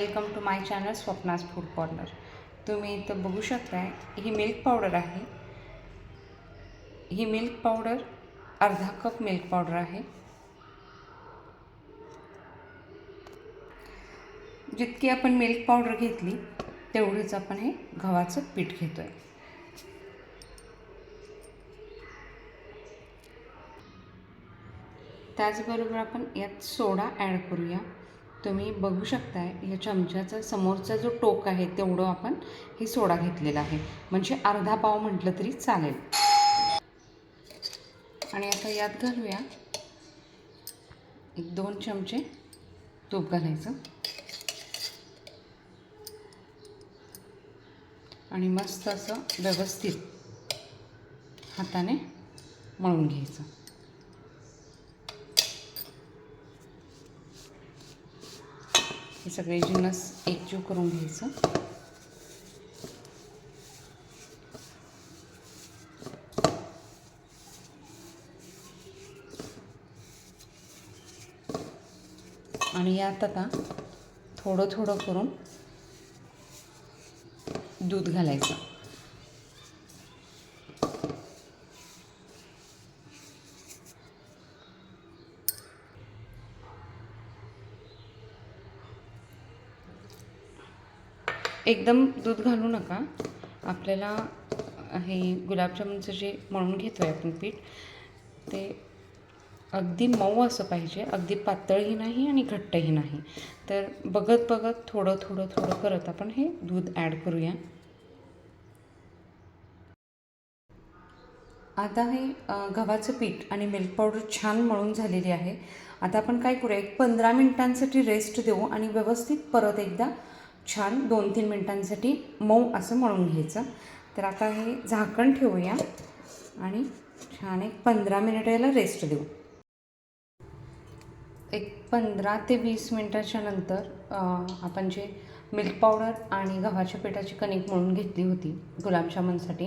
Welcome to my channel Swapna's food corner. तुम्ही इथं बघू शकताय ही मिल्क पावडर आहे. ही मिल्क पावडर अर्धा कप मिल्क पावडर आहे. जितकी आपण मिल्क पावडर घेतली तेवढीच आपण हे गव्हाचं पीठ घेतो आहे त्याचबरोबर आपण यात सोडा ॲड करूया. तुम्ही बघू शकताय या चमच्याचा समोरचा जो टोक आहे तेवढं आपण हे सोडा घेतलेला आहे. म्हणजे अर्धा पाव म्हटलं तरी चालेल. आणि आता यात घालूया एक दोन चमचे तूप घालायचं. आणि मस्त असं व्यवस्थित हाताने मळून घ्यायचं. हे सगळे जिन्नस एकजीव करून घ्यायचं. आणि यात आता थोडं थोडं करून दूध घालायचं. एकदम दूध घालू नका. आपल्याला हे गुलाबजामुनचं जे मळून घेतो आहे आपण पीठ ते अगदी मऊ असं पाहिजे. अगदी पातळही नाही आणि घट्टही नाही. तर बघत बघत थोडं थोडं थोडं करत आपण हे दूध ॲड करूया. आता हे गव्हाचं पीठ आणि मिल्क पावडर छान मळून झालेली आहे. आता आपण काय करूया एक पंधरा मिनिटांसाठी रेस्ट देऊ आणि व्यवस्थित परत एकदा छान दोन तीन मिनटांसाठी मऊ असं मळून घ्यायचं. तर आता हे झाकण ठेवूया आणि छान एक पंधरा मिनिटं याला रेस्ट देऊ. एक पंधरा ते वीस मिनटाच्या नंतर आपण जे मिल्क पावडर आणि गव्हाच्या पिठाची कणिक मळून घेतली होती गुलाबजामुनसाठी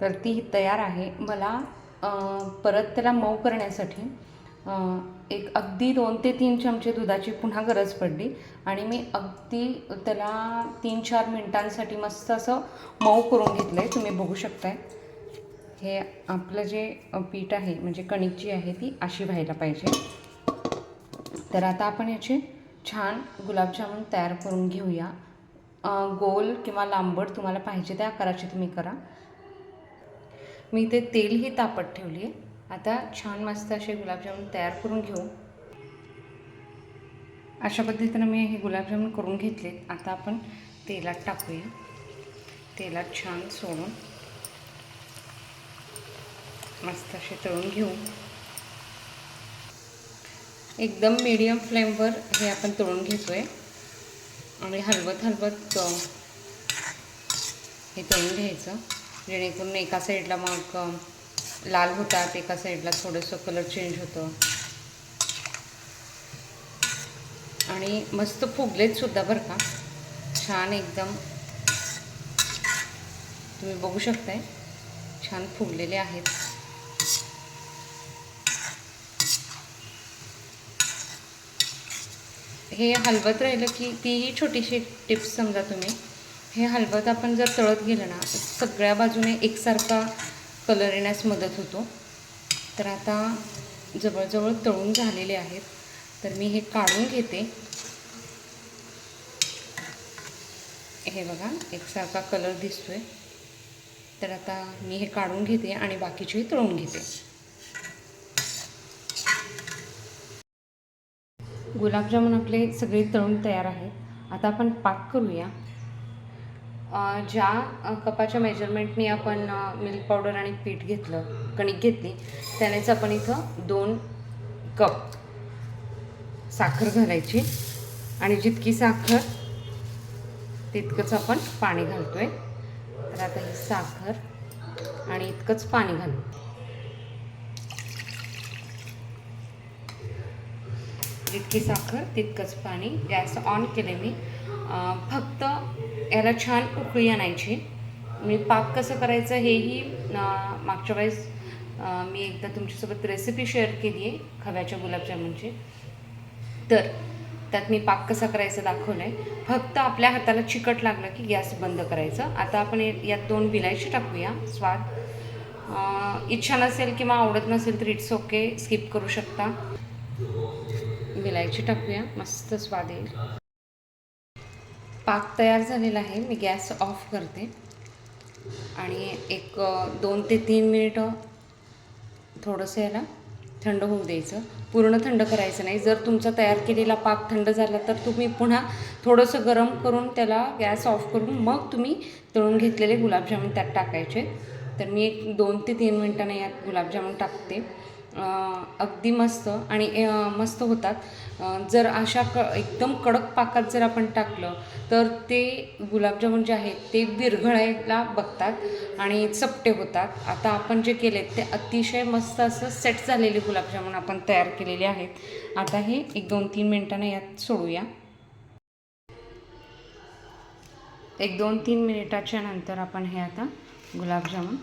तर ती तयार आहे. मला परत त्याला मऊ करण्यासाठी एक अगदी दोन ते तीन चमचे दुधाची पुन्हा गरज पडली. आणि मी अगदी त्याला तीन चार मिनटांसाठी मस्त असं मऊ करून घेतलं आहे तुम्ही बघू शकताय. हे आपलं जे पीठ आहे म्हणजे कणिक जी आहे ती अशी व्हायला पाहिजे. तर आता आपण याचे छान गुलाबजामुन तयार करून घेऊया. गोल किंवा लांबट तुम्हाला पाहिजे त्या आकाराचे तुम्ही करा. मी ते तेलही तापत ठेवली आहे आता छान मस्त असे गुलाबजामुन तयार करून घेऊ. अशा पद्धतीनं मी हे गुलाबजामुन करून घेतलेत. आता आपण तेलात टाकूया. तेलात छान सोडून मस्त असे तळून घेऊ. एकदम मीडियम फ्लेमवर हे आपण तळून घेतो आहे आणि हलवत हलवत हे तळून घ्यायचं. जेणेकरून एका साईडला मग लाल होतात एका साईडला थोडंसं कलर चेंज होतं. आणि मस्त फुगलेत सुद्धा बरं का. छान एकदम. तुम्ही बघू शकताय छान फुगलेले आहेत. हे हलवत राहिलं की तीही छोटीशी टिप्स समजा तुम्ही. हे हलवत आपण जर तळत गेलं ना सगळ्या बाजूने एकसारखा कलर येण्यास मदत होतो. तर आता जवळजवळ तळून झालेले आहेत. तर मी हे काढून घेते. हे बघा एकसारखा कलर दिसतो आहे तर आता मी हे काढून घेते आणि बाकीचे तळून घेते. गुलाबजामुन आपले सगळे तळून तयार आहेत. आता आपण पाक करूया. ज्या कपाच्या मेजरमेंटनी आपण मिल्क पावडर आणि पीठ घेतलं कणिक घेतली त्यानेच आपण इथं दोन कप साखर घालायची. आणि जितकी साखर तितकंच आपण पाणी घालतोय. तर आता ही साखर आणि इतकंच पाणी घालू. जितकी साखर तितकंच पाणी. गॅस ऑन केले मी. फक्त याला छान उकळी आणायची. मी पाक कसं करायचं हेही मागच्या वेळेस मी एकदा तुमच्यासोबत रेसिपी शेअर केली आहे खव्याच्या गुलाबजामुनची तर त्यात मी पाक कसा करायचा दाखवलं आहे फक्त आपल्या हाताला चिकट लागलं की गॅस बंद करायचं. आता आपण यात दोन विलायची टाकूया स्वाद. इच्छा नसेल किंवा आवडत नसेल तर इट्स ओके स्किप करू शकता. विलायची टाकूया मस्त स्वाद येईल. पाक तयार झालेला आहे. मी गॅस ऑफ करते. आणि एक दोन ते तीन मिनिटं थोडंसं याला थंड होऊ द्यायचं. पूर्ण थंड करायचं नाही. जर तुमचा तयार केलेला पाक थंड झाला तर तुम्ही पुन्हा थोडंसं गरम करून त्याला गॅस ऑफ करून मग तुम्ही तळून घेतलेले गुलाबजामुन त्यात टाकायचे. तर मी एक दोन ते तीन मिनटांना यात गुलाबजामुन टाकते. अगदी मस्त आणि मस्त होतात. जर अशा क एकदम कडक पाकात जर आपण टाकलं तर ते गुलाबजामुन जे आहेत ते विरघळायला बघतात आणि चपटे होतात. आता आपण जे केले ते अतिशय मस्त असं सेट झालेले गुलाबजामुन आपण तयार केलेले आहेत. आता हे एक दोन तीन मिनटानं यात सोडूया. एक दोन तीन मिनिटाच्या नंतर आपण हे आता गुलाबजामुन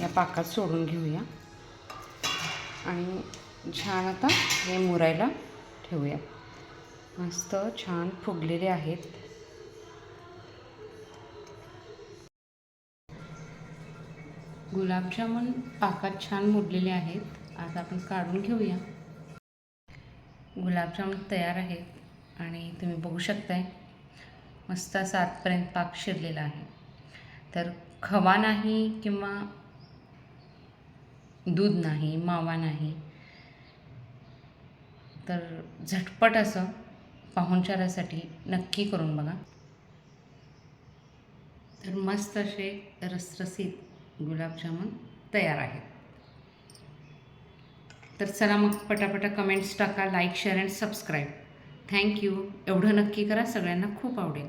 या पाकात सोडून घेऊया. आणि छान आता हे मुरायला ठेवूया. मस्त छान फुगलेले आहेत. गुलाबजामुन पाकात छान मुरलेले आहेत. आता आपण काढून घेऊया. गुलाबजामुन तयार आहेत आणि तुम्ही बघू शकताय मस्त सातपर्यंत पाक शिरलेला आहे. तर खवा नाही किंवा दूध नाही मावा नाही. तर झटपट असं पाहुणचारासाठी नक्की करून बघा. तर मस्त असे रसरसीत गुलाबजामुन तयार आहेत. तर चला मग पटापटा कमेंट्स टाका like share and subscribe thank you एवढं नक्की करा सगळ्यांना खूप आवडेल.